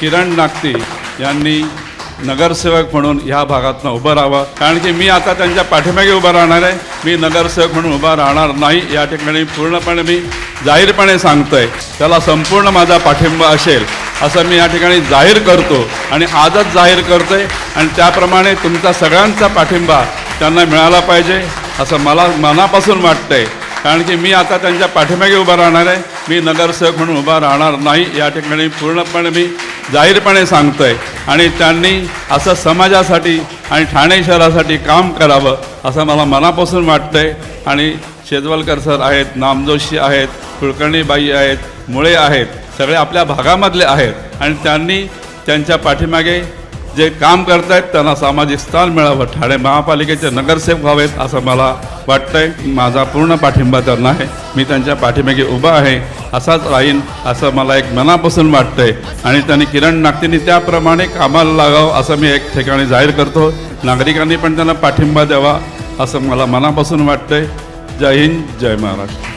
किरण नागती यांनी नगरसेवक म्हणून ह्या भागातनं उभं राहावं. कारण की मी आता त्यांच्या पाठीमागे उभं राहणार आहे. मी नगरसेवक म्हणून उभा राहणार नाही. या ठिकाणी पूर्णपणे मी जाहीरपणे सांगतोय. त्याला संपूर्ण माझा पाठिंबा असेल असं मी या ठिकाणी जाहीर करतो आणि आजच जाहीर करतोय. आणि त्याप्रमाणे तुमचा सगळ्यांचा पाठिंबा त्यांना मिळाला पाहिजे असं मला मनापासून वाटतंय. कारण की मी आता त्यांच्या पाठीमागे उभा राहणार आहे. मी नगरसेवक म्हणून उभा राहणार नाही. या ठिकाणी पूर्णपणे मी जाहीरपणे सांगतोय. आणि त्यांनी असं समाजासाठी आणि ठाणे शहरासाठी काम करावं असं मला मनापासून वाटतं आहे आणि शेजवलकर सर आहेत नामजोशी आहेत कुलकर्णीबाई आहेत मुळे आहेत सगळे आपल्या भागामधले आहेत. आणि त्यांनी त्यांच्या पाठीमागे जे काम करतायत त्यांना सामाजिक स्थान मिळावं. ठाणे महापालिकेचे नगरसेवक व्हावेत असं मला वाटतंय. माझा पूर्ण पाठिंबा त्यांना आहे. मी त्यांच्या पाठीमागे उभा आहे. असाच राहीन असं मला एक मनापासून वाटतंय. आणि त्यांनी किरण नागतींनी त्याप्रमाणे कामाला लागावं असं मी एक ठिकाणी जाहीर करतो. नागरिकांनी पण त्यांना पाठिंबा द्यावा असं मला मनापासून वाटतंय. जय हिंद जय महाराष्ट्र.